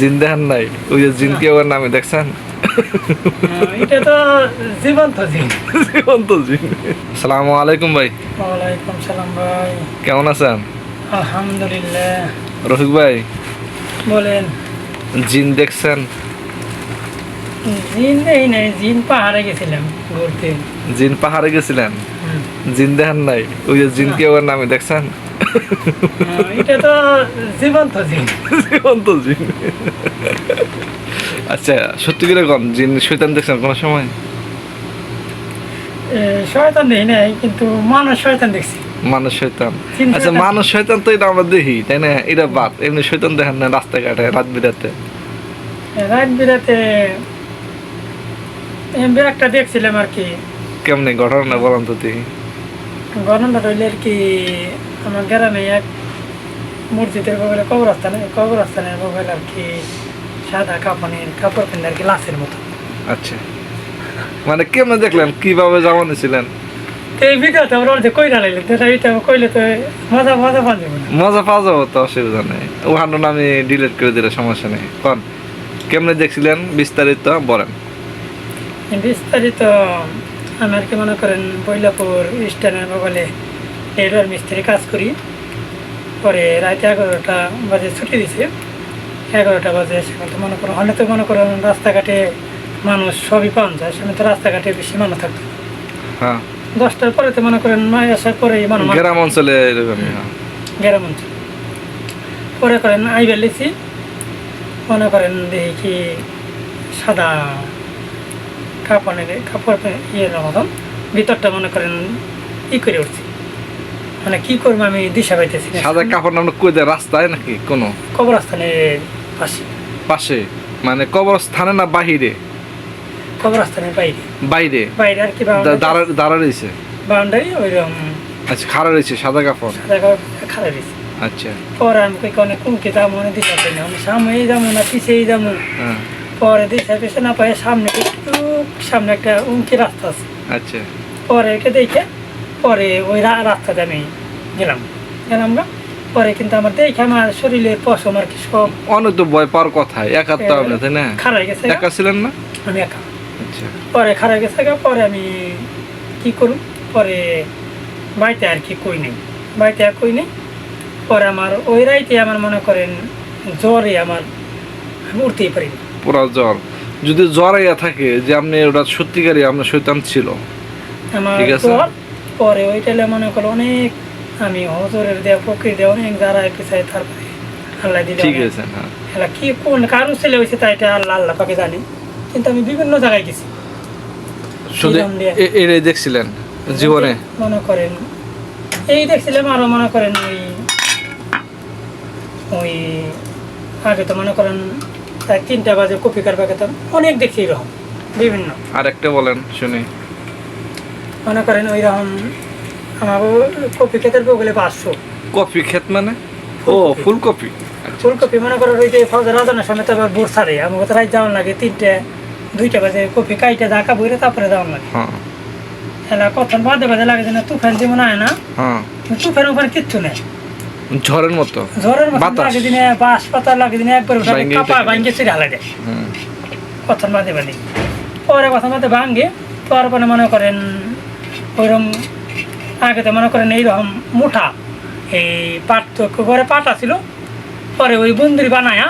জিন দেখান নাই। ওই যে জিন কি ওর নামে দেখছেন? হ্যাঁ, এটা তো জীবন্ত জিন। জীবন্ত জিন। সালামু আলাইকুম ভাই। ওয়ালাইকুম সালাম ভাই। কেমন আছেন? আলহামদুলিল্লাহ। রফিক ভাই বলেন। জিন দেখছেন? জিন এই নাই জিন পাহাড়ে গেছিলাম ঘুরতে। জিন পাহাড়ে গেছিলেন? হুম। জিন দেখান নাই। ওই যে জিন কি ওর নামে দেখছেন? হ্যাঁ, এটা তো জীবন্ত জিন। জীবন্ত জিন। আচ্ছা সত্যি করে কন? জিন শৈতান দেখছেন কোনো সময়? শয়তান দেখি নাই কিন্তু মানুষ শয়তান দেখছি। মানুষ শৈতান আচ্ছা মানুষ তো এটা আমরা দেখি তাই না? এটা বাদ। এমনি শৈতান দেখেন না রাস্তাঘাটে রাত বিরাতে। রাত বিরাতে এমনি একটা দেখছিলাম আর কি। কেমনি ঘটনা বলেন তো তুই গণনা রইলে আর কি আমার গ্রামে এক মসজিদের বগলে কবরস্থানে কবরস্থানের বগলে আর কি সাদা কাপড়ের কাপড় কিনে আর কি লাশের মতো। আচ্ছা। মানে কেমনে দেখলেন? কীভাবে জমানো ছিলেন? এই ভিডিওতে আমরা ওর যে কইরা লাইলে তো এইটা কইলে তো মজা মজা পাওয়া যাবে মজা পাওয়া যাব তো অসুবিধা নেই। ডিলিট করে দিলে সমস্যা নেই। কন? কেমনে দেখছিলেন? বিস্তারিত বলেন। বিস্তারিত আমি আর কি মনে করেন বৈলাপুর স্ট্যান্ডের বগলে রেলওয়ের মিস্ত্রি কাজ করি। পরে রাত এগারোটা বাজে ছুটি দিছে। এগারোটা বাজে সেখানে তো মনে করেন হলে তো মনে করেন রাস্তাঘাটে মানুষ সবই পাওয়া যায় সেখানে তো রাস্তাঘাটে বেশি মানুষ থাকতো। হ্যাঁ। দশটার পরে তো মনে করেন মাই আসার পরেই মানুষ গ্রাম অঞ্চলে হ্যাঁ। গ্রাম অঞ্চল। পরে করেন আইবার লিছি মনে করেন দেখি কি সাদা কাপড়ের কাপড় ইয়ের মতন ভিতরটা মনে করেন ই করে উঠছি। মানে কি করব আমি দিশা পাইতেছি সাদা কাপড় নাম কই দেয় রাস্তায় নাকি কোনো? কবরস্থানের পাশে। পাশে? মানে কবরস্থানে না বাহিরে? কবরস্থানের বাইরে। বাইরে? বাইরে আর কি দাঁড়া দাঁড়া রয়েছে? বাউন্ডারি ওইরকম। আচ্ছা খাড়া রয়েছে সাদা কাপড়? সাদা কাপড় খারাপ দিয়েছে আচ্ছা। পরে আমি কই অনেক কুমকে যাব মনে দিশা পাই না। আমি সামনেই যাব না পিছিয়েই যাব। হ্যাঁ। পরে দিশা পিছিয়ে না পাই সামনে একটু সামনে একটা উমকি রাস্তা আছে। আচ্ছা। পরে এটা দেখে পরে ওই রাস্তাতে আমি গেলাম। গেলাম না পরে কিন্তু আমার দেখে আমার শরীরের পশম আর কি সব অনেক তো ভয় পাওয়ার কথা একা তো আপনি তাই না? খারাপ গেছে একা ছিলেন না? আমি একা। আচ্ছা। পরে খারাপ গেছে পরে আমি কি করুম? পরে বাড়িতে আর কি কই নেই। বাড়িতে আর কই নেই। পরে আমার ওই রাইতে আমার মনে করেন জ্বরে আমার আমি উঠতেই পারিনি। পুরা জ্বর। যদি জ্বর আইয়া থাকে যে আপনি ওটা সত্যিকারই আপনার শৈতান ছিল। ঠিক আছে। পরে ওইটালে মনে করো অনেক আমি হজরের দেওয়া প্রকৃতি দেওয়া অনেক দাঁড়ায় পিছায় তারপরে আল্লাহ দিলে ঠিক আছে হ্যাঁ। এলা কি কোন কারও ছেলে হয়েছে তা এটা আল্লাহ আল্লাহ পাকে জানি। কিন্তু আমি বিভিন্ন জায়গায় গেছি। শুধু এটাই দেখছিলেন জীবনে? মনে করেন এই দেখছিলাম আরও মনে করেন ওই ওই আগে তো মনে করেন প্রায় তিনটা বাজে কপি কারবা খেতাম। অনেক দেখছি এরকম বিভিন্ন। আর একটা বলেন শুনি। মনে করেন ওই রকম আমার কপি খেতের বগলে পাঁচশো কফি ক্ষেত মানে? ও ফুলকপি। আচ্ছা ফুলকপি মনে করেন ওই যে ফজর আদানের সময় তো আবার বোর ছাড়ে আমাকে তো রাত যাওয়ার লাগে তিনটে দুইটা বাজে কপি কাইটা ঢাকা বইরে তারপরে যাওয়ার লাগে। হ্যাঁ। কখন বাদে বাদে লাগে যে না তুফান যেমন আয় না হ্যাঁ। তুফান উপরে কিচ্ছু নেই। ঝড়ের মতো। ঝড়ের মতো বাতাস। লাগে দিনে বাঁশ পাতা লাগে দিনে একবার কাপা। ভাঙ্গে ছিঁড়ে হালা দেয় কখন বাদে বাদে পরে কথা বাদে ভাঙ্গে তারপরে মনে করেন ওইরকম আগে তো মনে করেন এইরকম মুঠা এই পাট তো ঘরে পাটা ছিল। পরে ওই বন্দুরি বানায়া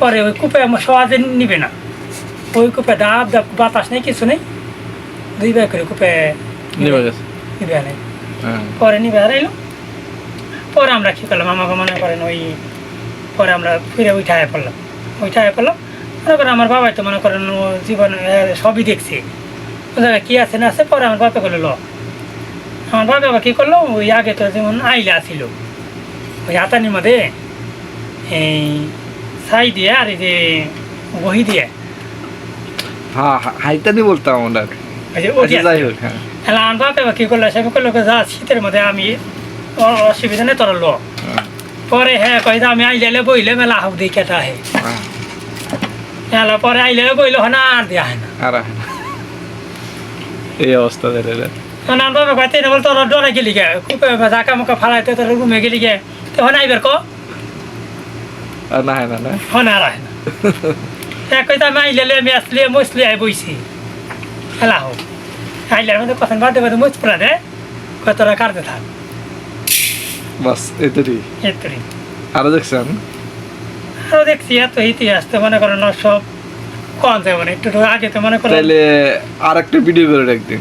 পরে ওই কূপে সহজে নিবে না। ওই কূপে ডাব ডাব বাতাস নেই কিছু নেই। দুই ব্যাগ করে কূপে নিবে নেই হ্যাঁ। পরে নিবে হারাইলো। পরে আমরা কী করলাম? আমাকে মনে করেন ওই পরে আমরা ফিরে উঠায় পড়লাম। উঠায় পড়লাম। মনে করেন আমার বাবাই তো মনে করেন ও জীবনে সবই দেখছে। কী আছে না আছে পরে আমার বাপে করল ল। আমার বাবা আবার কী করল? ওই আগে তো যেমন আইলা ছিল ওই হাতানির মধ্যে এই ছাই দিয়ে আর এই যে বহি দিয়ে। হ্যাঁ হ্যাঁ, হাইতানি বলতাম আমরা। ওই যে ওটি আচ্ছা, হ্যাঁ। আমার বাপে আবার কী করল? সে করল যা শীতের মধ্যে আমি অসুবিধা নেই তোর ল। হ্যাঁ, পরে হ্যাঁ কই যে আমি আইলে বইলে মেলা হাউ দিই কেটা হে হ্যাঁ, এলা পরে আইলে বইলে হনা আর দেয়া হয় না। আর এই অবস্থা ধরে। না বাবা কইতে না বল তোর ডরে গেলি গে কুপে জাকা মুকা ফালাইতে তোর রুমে গেলি গে। তো হনা আইবার ক? আর না হয় না না? হনা আর না। এক কইতে আমি আইলে আমি আসলে মসলি আই বইছি। খেলা হোক। আইলার মধ্যে কথা বাদে বাদে মুচ পড়া দেয় কতটা কাটতে থাক। বাস এটারই এতরি আরও দেখছেন? আরও দেখছি এত ইতিহাস তো মনে করেন সব কম যাবে না একটু আগে তো মনে করেন তাইলে আর একটা ভিডিও করে একদিন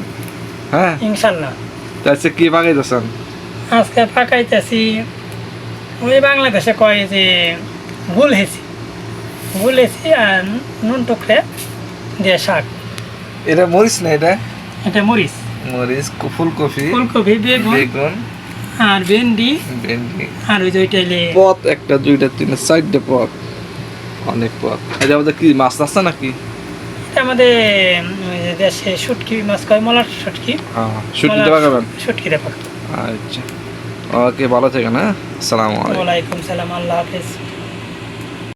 হ্যাঁ? ইনশাল্লাহ। তাইলে কি বাগাইতেছেন? আজকে পাকাইতেছি ওই বাংলাদেশে কয় যে ভুল হেছি ভুল হেছি আর নুন টুকরে দিয়ে শাক। এটা মরিস না এটা? এটা মরিচ। মরিচ ফুলকপি। ফুলকপি বেগুন। বেগুন। আর ভেন্ডি। ভেন্ডি। আর ওই যে ওইটাইলে পথ একটা দুইটা তিনটা চারটে পথ। অনেক পথ। এটা আমাদের কি মাছ আছে নাকি? আমাদের দেশে শুটকি মাছ কয় মলার শুটকি? হ্যাঁ শুটিতে পাকাবেন শুটকি দেখ আচ্ছা। ওকে ভালো থাকেন হ্যাঁ? আসসালামু আলাইকুম। ওয়ালাইকুম সালাম আল্লাহ হাফিজ।